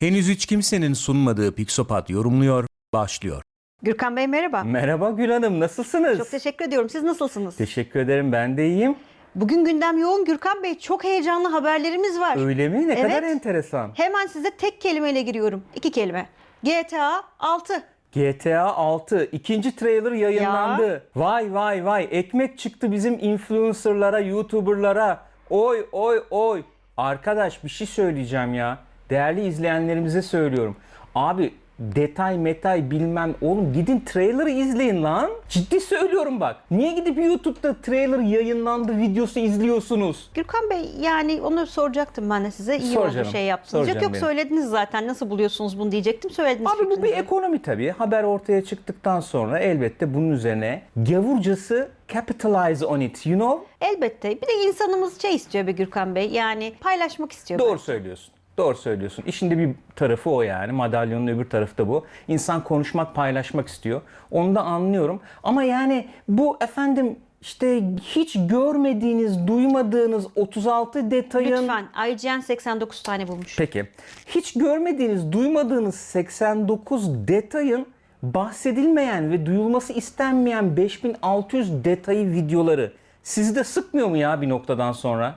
Henüz hiç kimsenin sunmadığı Pixopat yorumluyor, başlıyor. Gürkan Bey merhaba. Merhaba Gül Hanım, nasılsınız? Çok teşekkür ediyorum. Siz nasılsınız? Teşekkür ederim, ben de iyiyim. Bugün gündem yoğun Gürkan Bey. Çok heyecanlı haberlerimiz var. Öyle mi? Ne Evet. kadar enteresan. Hemen size tek kelimeyle giriyorum. İki kelime. GTA 6. GTA 6 ikinci trailer yayınlandı. Vay vay vay ekmek çıktı bizim influencerlara, youtuberlara. Oy oy oy. Arkadaş bir şey söyleyeceğim ya. Değerli izleyenlerimize söylüyorum. Abi detay metay bilmem oğlum gidin trailer'ı izleyin lan. Ciddi söylüyorum bak. Niye gidip YouTube'da trailer yayınlandı videosu izliyorsunuz? Gürkan Bey yani onu soracaktım ben de size. İyi Sor oldu canım, şey yaptınız. Yok canım yok benim. söylediniz zaten. Nasıl buluyorsunuz bunu diyecektim. Söylediniz Abi bu bir ekonomi tabii. Haber ortaya çıktıktan sonra elbette bunun üzerine gavurcası capitalize on it, you know? Elbette. Bir de insanımız şey istiyor be Gürkan Bey. Yani paylaşmak istiyor. Doğru söylüyorsun. Doğru söylüyorsun. İşin de bir tarafı o yani. Madalyonun öbür tarafı da bu. İnsan konuşmak, paylaşmak istiyor. Onu da anlıyorum. Ama yani bu efendim işte hiç görmediğiniz, duymadığınız 36 detayın... Lütfen. IGN 89 tane bulmuş. Peki. Hiç görmediğiniz, duymadığınız 89 detayın bahsedilmeyen ve duyulması istenmeyen 5600 detayı videoları sizi de sıkmıyor mu ya bir noktadan sonra?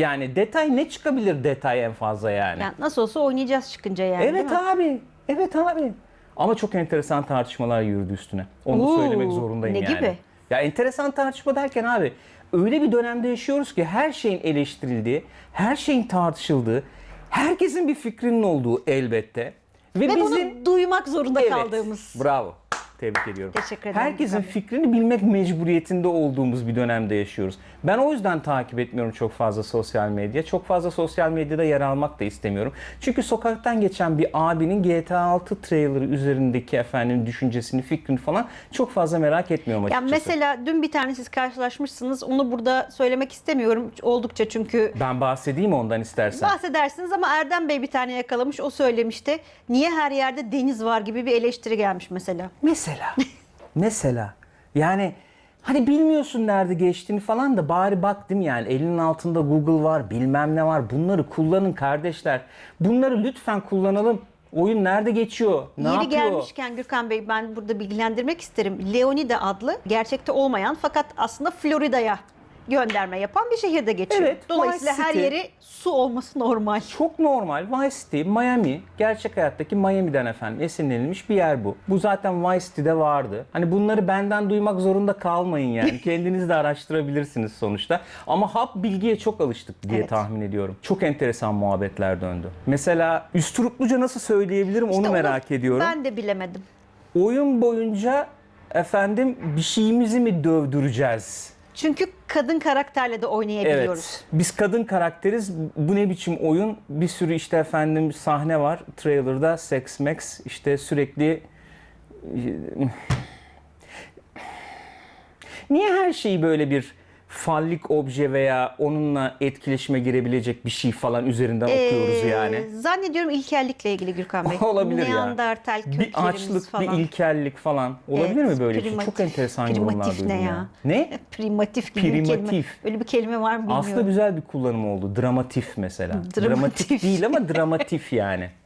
Yani detay ne çıkabilir detay en fazla yani? Yani nasıl olsa oynayacağız çıkınca yani. değil evet mi? abi. Evet abi. Ama çok enteresan tartışmalar yürüdü üstüne. Onu da Oo, söylemek zorundayım ne yani. gibi? Ya enteresan tartışma derken abi öyle bir dönemde yaşıyoruz ki her şeyin eleştirildiği, her şeyin tartışıldığı, herkesin bir fikrinin olduğu elbette. Ve, Ve bizim bunu duymak zorunda Evet, kaldığımız. Bravo. Tebrik ediyorum. Teşekkür ederim Herkesin fikrini bilmek mecburiyetinde olduğumuz bir dönemde yaşıyoruz. Ben o yüzden takip etmiyorum çok fazla sosyal medya. Çok fazla sosyal medyada yer almak da istemiyorum. Çünkü sokaktan geçen bir abinin GTA 6 trailerı üzerindeki efendim düşüncesini, fikrini falan çok fazla merak etmiyorum Ya açıkçası. mesela dün bir tane siz karşılaşmışsınız. Onu burada söylemek istemiyorum. Oldukça çünkü Ben bahsedeyim ondan istersen. bahsedersiniz ama Erdem Bey bir tane yakalamış. O söylemişti. Niye her yerde deniz var gibi bir eleştiri gelmiş mesela. Mesela. mesela. Yani hani bilmiyorsun nerede geçtiğini falan da bari bak değil mi yani elinin altında Google var bilmem ne var bunları kullanın kardeşler. Bunları lütfen kullanalım. Oyun nerede geçiyor? Ne Yeri yapıyor? gelmişken Gürkan Bey ben burada bilgilendirmek isterim. Leonida adlı gerçekte olmayan fakat aslında Florida'ya gönderme yapan bir şehirde geçiyor. Evet, Dolayısıyla Vice her City. yeri su olması normal. Çok normal. Vice City, Miami, gerçek hayattaki Miami'den efendim esinlenilmiş bir yer bu. Bu zaten Vice City'de vardı. Hani bunları benden duymak zorunda kalmayın yani. Kendiniz de araştırabilirsiniz sonuçta. Ama hap bilgiye çok alıştık diye Evet. tahmin ediyorum. Çok enteresan muhabbetler döndü. Mesela üsturupluca nasıl söyleyebilirim onu İşte merak ediyorum. Ben de bilemedim. Oyun boyunca efendim bir şeyimizi mi dövdüreceğiz? Çünkü kadın karakterle de oynayabiliyoruz. Evet. Biz kadın karakteriz. Bu ne biçim oyun? Bir sürü işte efendim sahne var. Trailer'da Sex Max işte sürekli Niye her şeyi böyle bir fallik obje veya onunla etkileşime girebilecek bir şey falan üzerinden okuyoruz Ee, yani? Zannediyorum ilkellikle ilgili Gürkan Bey. Olabilir ya. Neandertal köklerimiz Bir açlık, falan. bir ilkellik falan. Olabilir Evet, mi böyle bir şey? Çok primatif. enteresan yorumlar Primatif duydum ne ya. ya? Ne? Primatif gibi bir kelime. Primatif. Öyle bir kelime var mı bilmiyorum. Aslında güzel bir kullanım oldu. Dramatif mesela. Dramatif. Dramatik değil ama dramatif yani.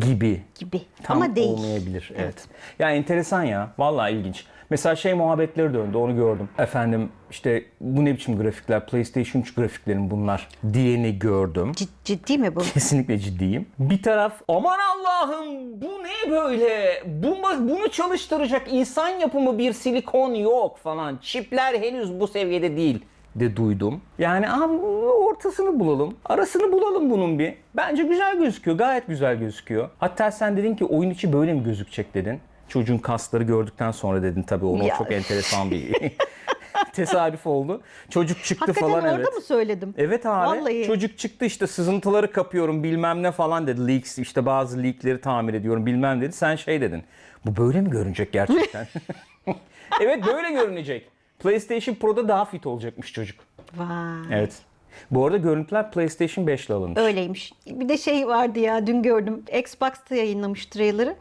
Gibi. gibi. Tam Ama değil. olmayabilir. Evet. Ya enteresan ya. Vallahi ilginç. Mesela şey muhabbetleri döndü onu gördüm. Efendim işte bu ne biçim grafikler? PlayStation 3 grafiklerin bunlar diyeni gördüm. Cid- ciddi mi bu? Kesinlikle ciddiyim. Bir taraf aman Allah'ım bu ne böyle? Bu, bunu çalıştıracak insan yapımı bir silikon yok falan. Çipler henüz bu seviyede değil de duydum. Yani abi ortasını bulalım. Arasını bulalım bunun bir. Bence güzel gözüküyor. Gayet güzel gözüküyor. Hatta sen dedin ki oyun içi böyle mi gözükecek dedin. Çocuğun kasları gördükten sonra dedin tabii onu Ya. çok enteresan bir tesadüf oldu. Çocuk çıktı Hakikaten falan orada evet. mı söyledim? Evet abi. Vallahi. Çocuk çıktı işte sızıntıları kapıyorum bilmem ne falan dedi. Leaks işte bazı leakleri tamir ediyorum bilmem dedi. Sen şey dedin. Bu böyle mi görünecek gerçekten? evet böyle görünecek. PlayStation Pro'da daha fit olacakmış çocuk. Vay. Evet. Bu arada görüntüler PlayStation 5 ile alınmış. Öyleymiş. Bir de şey vardı ya dün gördüm. Xbox'ta yayınlamış trailer'ı.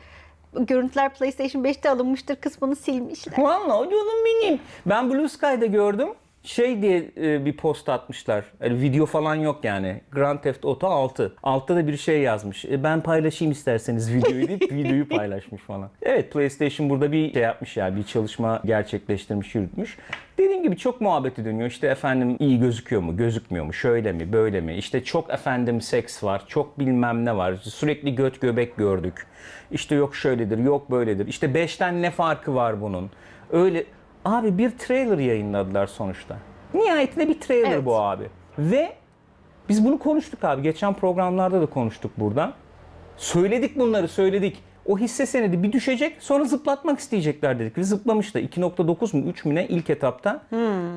Görüntüler PlayStation 5'te alınmıştır kısmını silmişler. Vallahi canım benim. Ben Blue Sky'da gördüm. Şey diye e, bir post atmışlar. Yani video falan yok yani. Grand Theft Auto 6. Altta da bir şey yazmış. E, ben paylaşayım isterseniz videoyu deyip videoyu paylaşmış falan. Evet PlayStation burada bir şey yapmış ya. Bir çalışma gerçekleştirmiş, yürütmüş. Dediğim gibi çok muhabbeti dönüyor. İşte efendim iyi gözüküyor mu, gözükmüyor mu, şöyle mi, böyle mi? İşte çok efendim seks var, çok bilmem ne var. Sürekli göt göbek gördük. İşte yok şöyledir, yok böyledir. İşte 5'ten ne farkı var bunun? Öyle abi bir trailer yayınladılar sonuçta. Nihayetinde bir trailer Evet. bu abi. Ve biz bunu konuştuk abi. Geçen programlarda da konuştuk burada. Söyledik bunları söyledik. O hisse senedi bir düşecek sonra zıplatmak isteyecekler dedik. Ve zıplamış da 2.9 mu 3 mü ne ilk etapta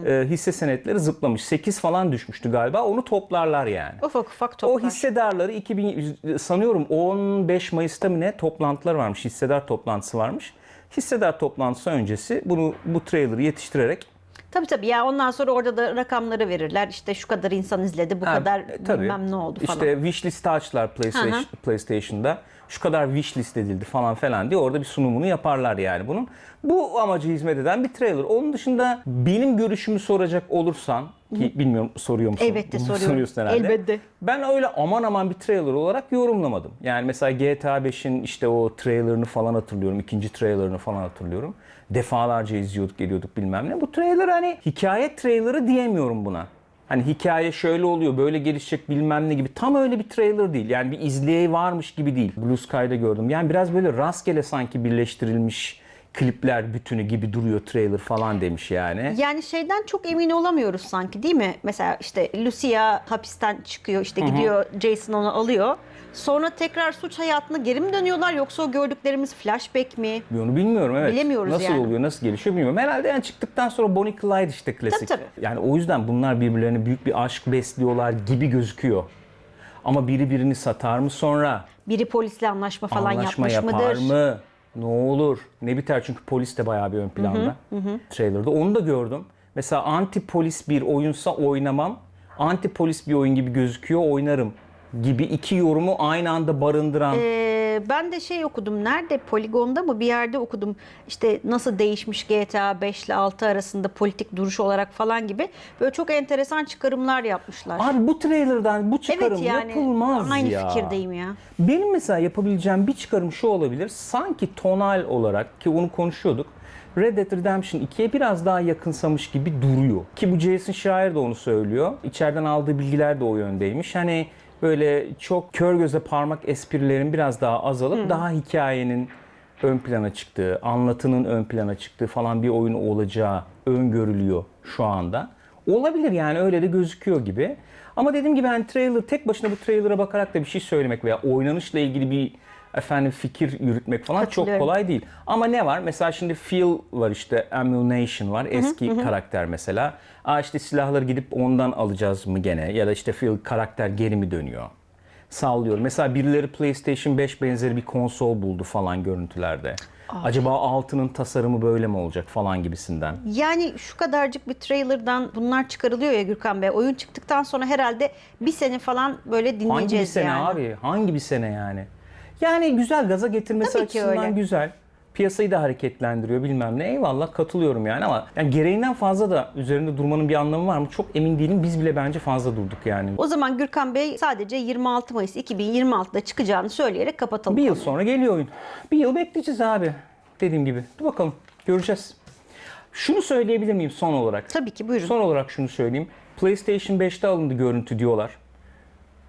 e, hisse senetleri zıplamış. 8 falan düşmüştü galiba. Onu toplarlar yani. Ufak ufak O toplar. hissedarları 2000 sanıyorum 15 Mayıs'ta mı ne toplantılar varmış. Hissedar toplantısı varmış. Hissedar toplantısı öncesi bunu bu trailer'ı yetiştirerek Tabii tabii ya ondan sonra orada da rakamları verirler. İşte şu kadar insan izledi, bu Ha, kadar e, tabii. bilmem ne oldu falan. İşte açtılar PlayStation, Hı hı. PlayStation'da. Şu kadar wishlist edildi falan falan diye orada bir sunumunu yaparlar yani bunun. Bu amacı hizmet eden bir trailer. Onun dışında benim görüşümü soracak olursan ki bilmiyorum soruyor musun? Elbette soruyorum. soruyorsun herhalde. Elbette. Ben öyle aman aman bir trailer olarak yorumlamadım. Yani mesela GTA 5'in işte o trailerını falan hatırlıyorum. ikinci trailerını falan hatırlıyorum. Defalarca izliyorduk geliyorduk bilmem ne. Bu trailer hani hikaye trailerı diyemiyorum buna. Hani hikaye şöyle oluyor, böyle gelişecek bilmem ne gibi. Tam öyle bir trailer değil. Yani bir izleyi varmış gibi değil. Blue Sky'da gördüm. Yani biraz böyle rastgele sanki birleştirilmiş klipler bütünü gibi duruyor trailer falan demiş yani. Yani şeyden çok emin olamıyoruz sanki değil mi? Mesela işte Lucia hapisten çıkıyor işte gidiyor Jason onu alıyor. Sonra tekrar suç hayatına geri mi dönüyorlar yoksa o gördüklerimiz flashback mi? Onu bilmiyorum evet. Bilemiyoruz nasıl yani. oluyor, nasıl gelişiyor bilmiyorum. Herhalde yani çıktıktan sonra Bonnie Clyde işte klasik. Tabii, Yani o yüzden bunlar birbirlerine büyük bir aşk besliyorlar gibi gözüküyor. Ama biri birini satar mı sonra? Biri polisle anlaşma falan Anlaşma yapmış yapar mıdır? mı? Ne olur? Ne biter? Çünkü polis de bayağı bir ön planda. Trailer'da. Onu da gördüm. Mesela anti polis bir oyunsa oynamam. Anti polis bir oyun gibi gözüküyor oynarım gibi iki yorumu aynı anda barındıran Ee, ben de şey okudum. Nerede? Poligon'da mı? Bir yerde okudum. İşte nasıl değişmiş GTA 5 ile 6 arasında politik duruş olarak falan gibi. Böyle çok enteresan çıkarımlar yapmışlar. Abi bu trailer'dan bu çıkarım evet yani yapılmaz aynı ya. fikirdeyim ya. Benim mesela yapabileceğim bir çıkarım şu olabilir. Sanki tonal olarak ki onu konuşuyorduk. Red Dead Redemption 2'ye biraz daha yakınsamış gibi duruyor. Ki bu Jason Schreier de onu söylüyor. İçeriden aldığı bilgiler de o yöndeymiş. Hani böyle çok kör göze parmak esprilerin biraz daha azalıp daha hikayenin ön plana çıktığı, anlatının ön plana çıktığı falan bir oyun olacağı öngörülüyor şu anda. Olabilir yani öyle de gözüküyor gibi. Ama dediğim gibi ben trailer tek başına bu trailer'a bakarak da bir şey söylemek veya oynanışla ilgili bir efendim fikir yürütmek falan çok kolay değil. Ama ne var? Mesela şimdi Phil var işte Ammunition var. Eski karakter mesela. Aa işte silahları gidip ondan alacağız mı gene? Ya da işte Phil karakter geri mi dönüyor? Sallıyor. Mesela birileri PlayStation 5 benzeri bir konsol buldu falan görüntülerde. Acaba altının tasarımı böyle mi olacak falan gibisinden. Yani şu kadarcık bir trailer'dan bunlar çıkarılıyor ya Gürkan Bey. Oyun çıktıktan sonra herhalde bir sene falan böyle Hangi bir dinleyeceğiz sene yani. abi? Hangi bir sene yani? Yani güzel gaza getirmesi Tabii ki açısından öyle. güzel. Piyasayı da hareketlendiriyor bilmem ne. Eyvallah katılıyorum yani ama yani gereğinden fazla da üzerinde durmanın bir anlamı var mı? Çok emin değilim. Biz bile bence fazla durduk yani. O zaman Gürkan Bey sadece 26 Mayıs 2026'da çıkacağını söyleyerek kapatalım. Bir yıl konuyu. sonra geliyor oyun. Bir yıl bekleyeceğiz abi. Dediğim gibi. Dur bakalım. Göreceğiz. Şunu söyleyebilir miyim son olarak? Tabii ki buyurun. Son olarak şunu söyleyeyim. PlayStation 5'te alındı görüntü diyorlar.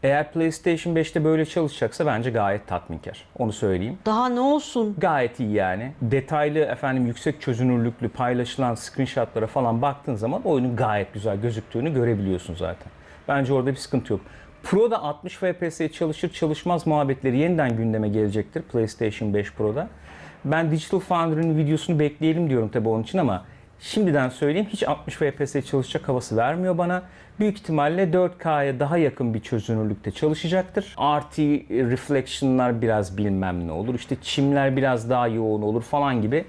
Eğer PlayStation 5'te böyle çalışacaksa bence gayet tatminkar. Onu söyleyeyim. Daha ne olsun? Gayet iyi yani. Detaylı efendim yüksek çözünürlüklü paylaşılan screenshotlara falan baktığın zaman oyunun gayet güzel gözüktüğünü görebiliyorsun zaten. Bence orada bir sıkıntı yok. Pro'da 60 FPS'ye çalışır çalışmaz muhabbetleri yeniden gündeme gelecektir PlayStation 5 Pro'da. Ben Digital Foundry'nin videosunu bekleyelim diyorum tabii onun için ama şimdiden söyleyeyim hiç 60 FPS'ye çalışacak havası vermiyor bana. Büyük ihtimalle 4K'ya daha yakın bir çözünürlükte çalışacaktır. RT reflection'lar biraz bilmem ne olur. İşte çimler biraz daha yoğun olur falan gibi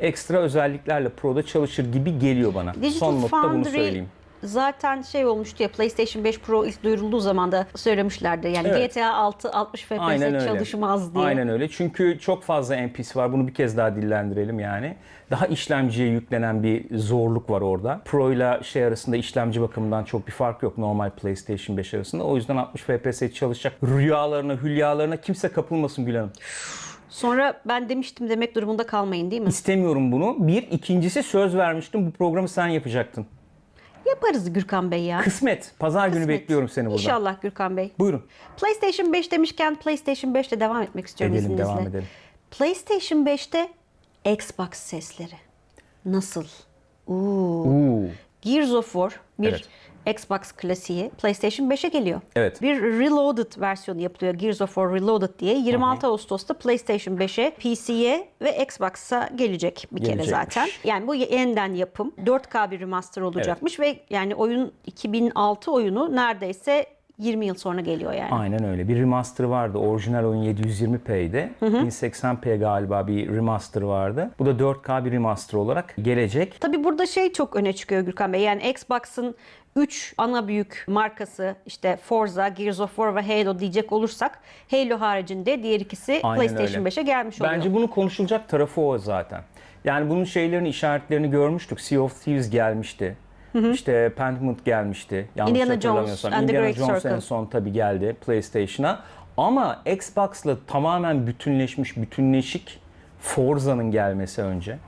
ekstra özelliklerle Pro'da çalışır gibi geliyor bana. Digital Son notta bunu söyleyeyim. Zaten şey olmuştu ya PlayStation 5 Pro ilk duyurulduğu zaman da söylemişlerdi. Yani Evet. GTA 6 60 Aynen FPS öyle. çalışmaz diye. Aynen öyle. Çünkü çok fazla NPC var. Bunu bir kez daha dillendirelim yani. Daha işlemciye yüklenen bir zorluk var orada. Pro ile şey arasında işlemci bakımından çok bir fark yok normal PlayStation 5 arasında. O yüzden 60 FPS çalışacak. Rüyalarına, hülyalarına kimse kapılmasın Gül Hanım. Sonra ben demiştim demek durumunda kalmayın değil mi? İstemiyorum bunu. Bir, ikincisi söz vermiştim. Bu programı sen yapacaktın. Yaparız Gürkan Bey ya. Kısmet. Pazar günü Kısmet. bekliyorum seni burada. İnşallah Gürkan Bey. Buyurun. PlayStation 5 demişken PlayStation 5 ile devam etmek istiyorum Edelim, izninizle. devam edelim. PlayStation 5'te Xbox sesleri. Nasıl? Oo. Uuu. Gears of War bir Evet. Xbox klasiği PlayStation 5'e geliyor. Evet. Bir Reloaded versiyonu yapılıyor. Gears of War Reloaded diye. 26 Ağustos'ta PlayStation 5'e, PC'ye ve Xbox'a gelecek bir kere zaten. Yani bu yeniden yapım. 4K bir remaster olacakmış ve yani oyun 2006 oyunu neredeyse 20 yıl sonra geliyor yani. Aynen öyle. Bir remaster vardı. Orijinal oyun 720p'ydi. 1080p galiba bir remaster vardı. Bu da 4K bir remaster olarak gelecek. Tabii burada şey çok öne çıkıyor Gürkan Bey. Yani Xbox'ın 3 ana büyük markası işte Forza, Gears of War ve Halo diyecek olursak Halo haricinde diğer ikisi Aynen PlayStation öyle. 5'e gelmiş oluyor. Bence bunun konuşulacak tarafı o zaten. Yani bunun şeylerini, işaretlerini görmüştük. Sea of Thieves gelmişti. İşte Pentiment gelmişti. Yanlış Indiana hatırlamıyorsam. Jones and the Indiana Great Jones Circle. en son tabii geldi PlayStation'a. Ama Xbox'la tamamen bütünleşmiş, bütünleşik Forza'nın gelmesi önce.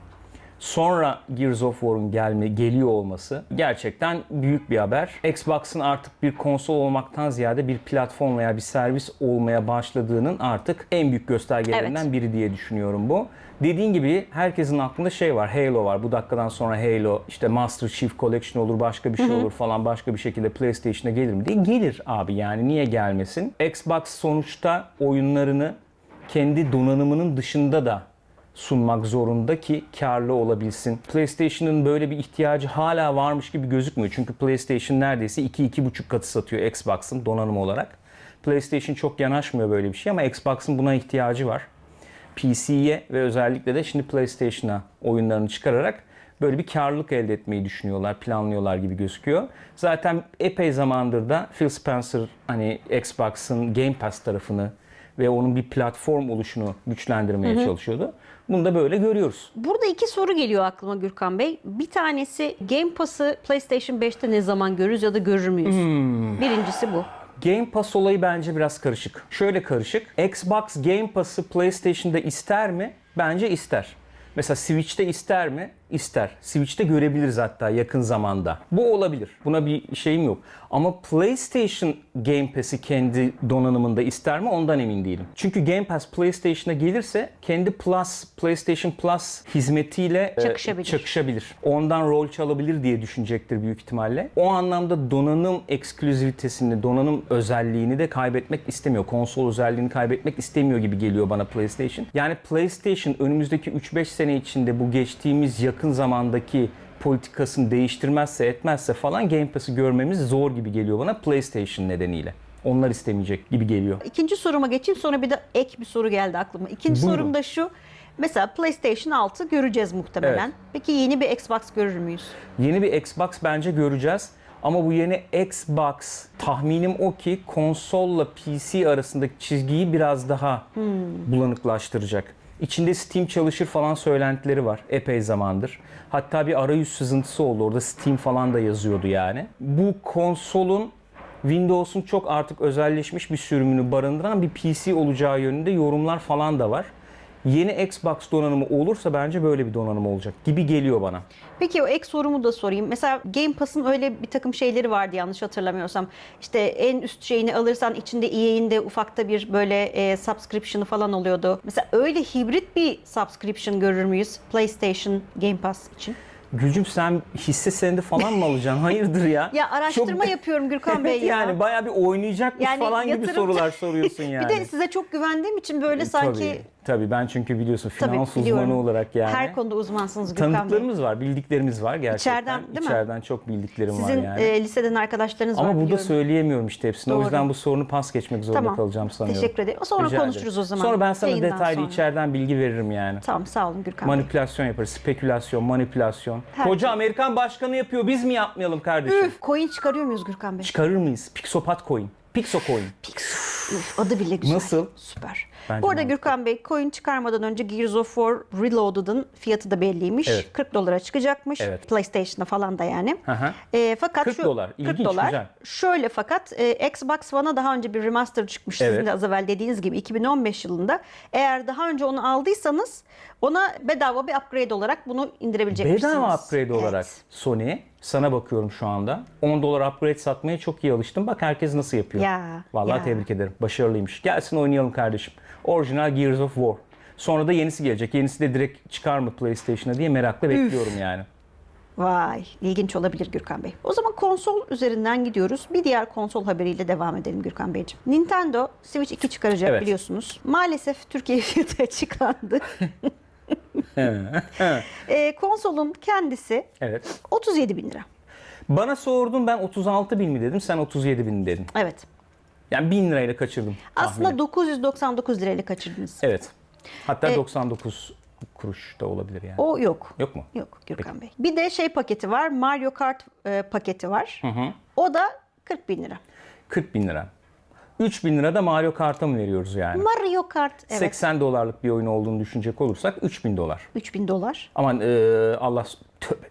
Sonra Gears of War'un gelme, geliyor olması gerçekten büyük bir haber. Xbox'ın artık bir konsol olmaktan ziyade bir platform veya bir servis olmaya başladığının artık en büyük göstergelerinden Evet. biri diye düşünüyorum bu. Dediğin gibi herkesin aklında şey var, Halo var. Bu dakikadan sonra Halo, işte Master Chief Collection olur, başka bir şey olur falan, başka bir şekilde PlayStation'a gelir mi diye. Gelir abi yani niye gelmesin? Xbox sonuçta oyunlarını kendi donanımının dışında da sunmak zorunda ki karlı olabilsin. PlayStation'ın böyle bir ihtiyacı hala varmış gibi gözükmüyor. Çünkü PlayStation neredeyse 2-2,5 katı satıyor Xbox'ın donanım olarak. PlayStation çok yanaşmıyor böyle bir şey ama Xbox'ın buna ihtiyacı var. PC'ye ve özellikle de şimdi PlayStation'a oyunlarını çıkararak böyle bir karlılık elde etmeyi düşünüyorlar, planlıyorlar gibi gözüküyor. Zaten epey zamandır da Phil Spencer hani Xbox'ın Game Pass tarafını ve onun bir platform oluşunu güçlendirmeye çalışıyordu. Bunu da böyle görüyoruz. Burada iki soru geliyor aklıma Gürkan Bey. Bir tanesi Game Pass'ı PlayStation 5'te ne zaman görürüz ya da görür müyüz? Hmm. Birincisi bu. Game Pass olayı bence biraz karışık. Şöyle karışık. Xbox Game Pass'ı PlayStation'da ister mi? Bence ister. Mesela Switch'te ister mi? İster. Switch'te görebiliriz hatta yakın zamanda. Bu olabilir. Buna bir şeyim yok. Ama PlayStation Game Pass'i kendi donanımında ister mi? Ondan emin değilim. Çünkü Game Pass PlayStation'a gelirse kendi Plus, PlayStation Plus hizmetiyle e, Çakışabilir. çakışabilir. Ondan rol çalabilir diye düşünecektir büyük ihtimalle. O anlamda donanım ekskluzivitesini, donanım özelliğini de kaybetmek istemiyor. Konsol özelliğini kaybetmek istemiyor gibi geliyor bana PlayStation. Yani PlayStation önümüzdeki 3-5 sene içinde bu geçtiğimiz yakın zamandaki politikasını değiştirmezse etmezse falan Game Pass'ı görmemiz zor gibi geliyor bana PlayStation nedeniyle. Onlar istemeyecek gibi geliyor. İkinci soruma geçeyim sonra bir de ek bir soru geldi aklıma. İkinci Buyurun. sorum da şu. Mesela PlayStation 6 göreceğiz muhtemelen. Evet. Peki yeni bir Xbox görür müyüz? Yeni bir Xbox bence göreceğiz. Ama bu yeni Xbox tahminim o ki konsolla PC arasındaki çizgiyi biraz daha bulanıklaştıracak. İçinde Steam çalışır falan söylentileri var epey zamandır. Hatta bir arayüz sızıntısı oldu orada Steam falan da yazıyordu yani. Bu konsolun Windows'un çok artık özelleşmiş bir sürümünü barındıran bir PC olacağı yönünde yorumlar falan da var. Yeni Xbox donanımı olursa bence böyle bir donanım olacak gibi geliyor bana. Peki o ek sorumu da sorayım. Mesela Game Pass'ın öyle bir takım şeyleri vardı yanlış hatırlamıyorsam. İşte en üst şeyini alırsan içinde EA'in de ufakta bir böyle e, subscription'ı falan oluyordu. Mesela öyle hibrit bir subscription görür müyüz PlayStation Game Pass için? Gülcüm sen hisse senedi falan mı alacaksın? Hayırdır ya? Ya araştırma Çok- yapıyorum Gürkan Bey ya. yani bayağı bir oynayacakmış Yani falan gibi yatırımcı- sorular soruyorsun yani. Bir de size çok güvendiğim için böyle sanki Tabii, tabii ben çünkü biliyorsun Tabii, finans biliyorum. uzmanı olarak yani. her konuda uzmansınız Gürkan Bey. Tanıdıklarımız var, bildiklerimiz var gerçekten. İçeriden, değil mi? İçeriden çok bildiklerim Sizin var yani. e, liseden arkadaşlarınız var Ama burada biliyorum. söyleyemiyorum işte hepsini. O Doğru. yüzden bu sorunu pas geçmek zorunda Tamam. kalacağım sanıyorum. Teşekkür ederim. Sonra Rica konuşuruz ederim. o zaman. Sonra ben sana Yayından detaylı sonra. içeriden bilgi veririm yani. Tamam sağ olun Gürkan Bey. Manipülasyon yaparız. Spekülasyon, manipülasyon. Yapıyor. Herkes. Koca Amerikan başkanı yapıyor. Biz mi yapmayalım kardeşim? Üf, coin çıkarıyor muyuz Gürkan Bey? Çıkarır mıyız? Pixopat coin. Pixo coin. Üf, adı bile güzel. Nasıl? Süper. Bence Bu arada mantıklı. Gürkan Bey coin çıkarmadan önce Gears of War Reloaded'ın fiyatı da belliymiş. Evet. 40 dolara çıkacakmış. Evet. PlayStation'da falan da yani. E, fakat 40 şu, dolar. 40 İlginç, dolar. güzel. Şöyle fakat e, Xbox One'a daha önce bir remaster çıkmış Evet. sizin de az evvel dediğiniz gibi 2015 yılında. Eğer daha önce onu aldıysanız ona bedava bir upgrade olarak bunu indirebilecekmişsiniz. Bedava upgrade olarak Evet. Sony sana bakıyorum şu anda. 10 dolar upgrade satmaya çok iyi alıştım. Bak herkes nasıl yapıyor. Ya, Vallahi ya. tebrik ederim. Başarılıymış. Gelsin oynayalım kardeşim. Orijinal Gears of War. Sonra da yenisi gelecek. Yenisi de direkt çıkar mı PlayStation'a diye merakla bekliyorum yani. Vay ilginç olabilir Gürkan Bey. O zaman konsol üzerinden gidiyoruz. Bir diğer konsol haberiyle devam edelim Gürkan Beyciğim. Nintendo Switch 2 çıkaracak Evet. biliyorsunuz. Maalesef Türkiye fiyatı açıklandı. e, konsolun kendisi Evet. 37 bin lira. Bana sordun ben 36 bin mi dedim sen 37 bin dedin. Evet. Yani 1000 lirayla kaçırdım. Aslında tahmini. 999 lirayla kaçırdınız. Evet. Hatta E- 99 kuruş da olabilir yani. O yok. Yok mu? Yok Gürkan Bey. Bir de şey paketi var. Mario Kart e, paketi var. hı. O da 40 bin lira. 40 bin lira. 3 bin lira da Mario Kart'a mı veriyoruz yani? Mario Kart evet. 80 dolarlık bir oyun olduğunu düşünecek olursak 3000 dolar. 3000 dolar. Aman eee, Allah tövbe.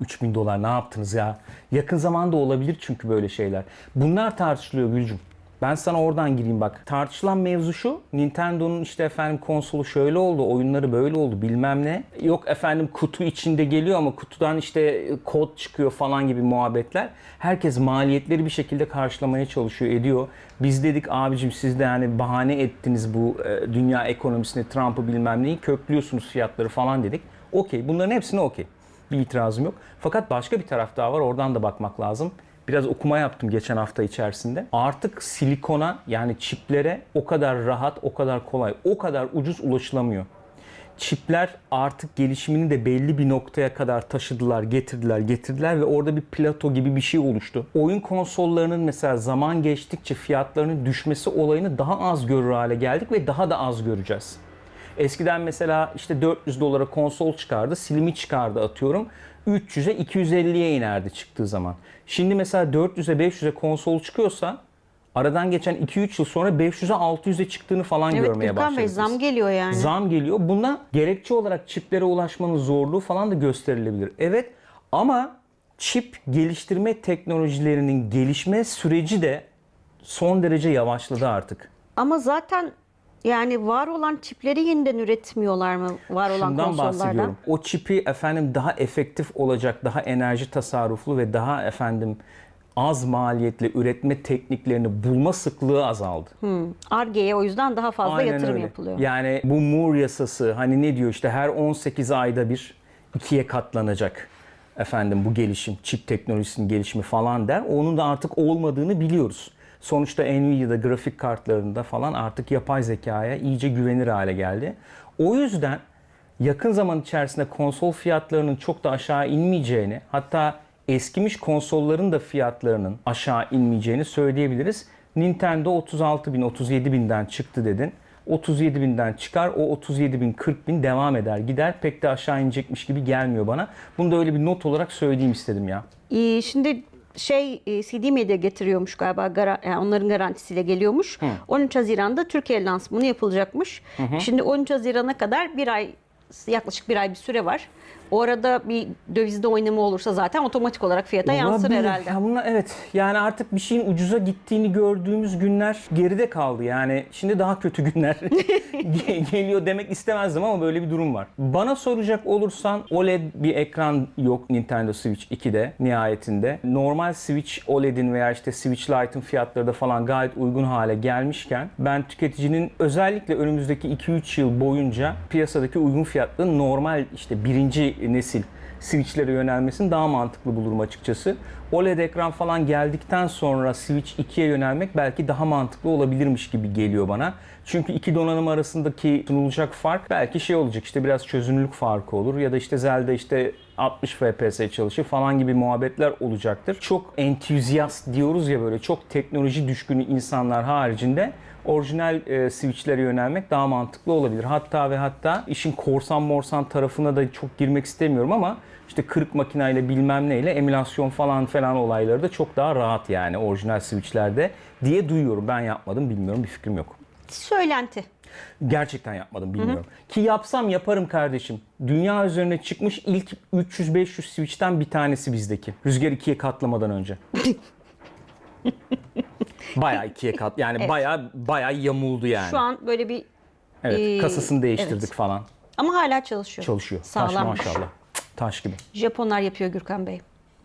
3000 dolar ne yaptınız ya? Yakın zamanda olabilir çünkü böyle şeyler. Bunlar tartışılıyor Gülcüm. Ben sana oradan gireyim bak. Tartışılan mevzu şu. Nintendo'nun işte efendim konsolu şöyle oldu, oyunları böyle oldu bilmem ne. Yok efendim kutu içinde geliyor ama kutudan işte kod çıkıyor falan gibi muhabbetler. Herkes maliyetleri bir şekilde karşılamaya çalışıyor, ediyor. Biz dedik abicim siz de yani bahane ettiniz bu e, dünya ekonomisini, Trump'ı bilmem neyi köklüyorsunuz fiyatları falan dedik. Okey bunların hepsine okey. Bir itirazım yok. Fakat başka bir taraf daha var oradan da bakmak lazım. Biraz okuma yaptım geçen hafta içerisinde. Artık silikona yani çiplere o kadar rahat, o kadar kolay, o kadar ucuz ulaşılamıyor. Çipler artık gelişimini de belli bir noktaya kadar taşıdılar, getirdiler, getirdiler ve orada bir plato gibi bir şey oluştu. Oyun konsollarının mesela zaman geçtikçe fiyatlarının düşmesi olayını daha az görür hale geldik ve daha da az göreceğiz. Eskiden mesela işte 400 dolara konsol çıkardı, silimi çıkardı atıyorum. 300'e 250'ye inerdi çıktığı zaman. Şimdi mesela 400'e 500'e konsol çıkıyorsa aradan geçen 2-3 yıl sonra 500'e 600'e çıktığını falan Evet görmeye başladık. Biz. zam geliyor yani. Zam geliyor. Buna gerekçe olarak çiplere ulaşmanın zorluğu falan da gösterilebilir. Evet ama çip geliştirme teknolojilerinin gelişme süreci de son derece yavaşladı artık. Ama zaten yani var olan çipleri yeniden üretmiyorlar mı var olan Şundan konsollardan? bahsediyorum. O çipi efendim daha efektif olacak, daha enerji tasarruflu ve daha efendim az maliyetle üretme tekniklerini bulma sıklığı azaldı. Ar-Ge'ye o yüzden daha fazla Aynen yatırım öyle. yapılıyor. Yani bu Moore yasası hani ne diyor işte her 18 ayda bir ikiye katlanacak efendim bu gelişim, çip teknolojisinin gelişimi falan der. Onun da artık olmadığını biliyoruz. Sonuçta Nvidia'da grafik kartlarında falan artık yapay zekaya iyice güvenir hale geldi. O yüzden yakın zaman içerisinde konsol fiyatlarının çok da aşağı inmeyeceğini hatta eskimiş konsolların da fiyatlarının aşağı inmeyeceğini söyleyebiliriz. Nintendo 36 bin 37 binden çıktı dedin. 37 binden çıkar o 37 bin 40 bin devam eder gider pek de aşağı inecekmiş gibi gelmiyor bana. Bunu da öyle bir not olarak söyleyeyim istedim ya. Ee, şimdi şey e, CD Media getiriyormuş galiba gara- yani onların garantisiyle geliyormuş. 13 Haziran'da Türkiye lansmanı yapılacakmış. Şimdi 13 Haziran'a kadar bir ay yaklaşık bir ay bir süre var. O arada bir dövizde oynama olursa zaten otomatik olarak fiyata yansır Olabilir. herhalde. Ya bunlar, evet yani artık bir şeyin ucuza gittiğini gördüğümüz günler geride kaldı. Yani şimdi daha kötü günler ge- geliyor demek istemezdim ama böyle bir durum var. Bana soracak olursan OLED bir ekran yok Nintendo Switch 2'de nihayetinde. Normal Switch OLED'in veya işte Switch Lite'ın fiyatları da falan gayet uygun hale gelmişken ben tüketicinin özellikle önümüzdeki 2-3 yıl boyunca piyasadaki uygun fiyatlı normal işte birinci nesil Switch'lere yönelmesini daha mantıklı bulurum açıkçası. OLED ekran falan geldikten sonra Switch 2'ye yönelmek belki daha mantıklı olabilirmiş gibi geliyor bana. Çünkü iki donanım arasındaki sunulacak fark belki şey olacak işte biraz çözünürlük farkı olur ya da işte Zelda işte 60 FPS çalışır falan gibi muhabbetler olacaktır. Çok entüzyast diyoruz ya böyle çok teknoloji düşkünü insanlar haricinde orijinal e, switchlere yönelmek daha mantıklı olabilir. Hatta ve hatta işin korsan morsan tarafına da çok girmek istemiyorum ama işte kırık makineyle bilmem neyle emülasyon falan falan olayları da çok daha rahat yani orijinal switchlerde diye duyuyorum. Ben yapmadım bilmiyorum bir fikrim yok. Söylenti. Gerçekten yapmadım bilmiyorum. Ki yapsam yaparım kardeşim. Dünya üzerine çıkmış ilk 300-500 switch'ten bir tanesi bizdeki. Rüzgar ikiye katlamadan önce. bayağı ikiye kat yani Evet. bayağı bayağı yamuldu yani. Şu an böyle bir evet, Ee, kasasını değiştirdik evet. falan. ama hala çalışıyor. Çalışıyor. Taş Sağlammış. maşallah. Taş gibi. Japonlar yapıyor Gürkan Bey.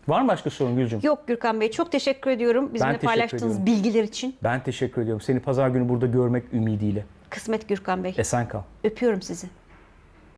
Var mı başka sorun Gülcüm? Yok Gürkan Bey çok teşekkür ediyorum bizimle teşekkür paylaştığınız ediyorum. bilgiler için. Ben teşekkür ediyorum. Seni pazar günü burada görmek ümidiyle. Kısmet Gürkan Bey. Esen kal. Öpüyorum sizi.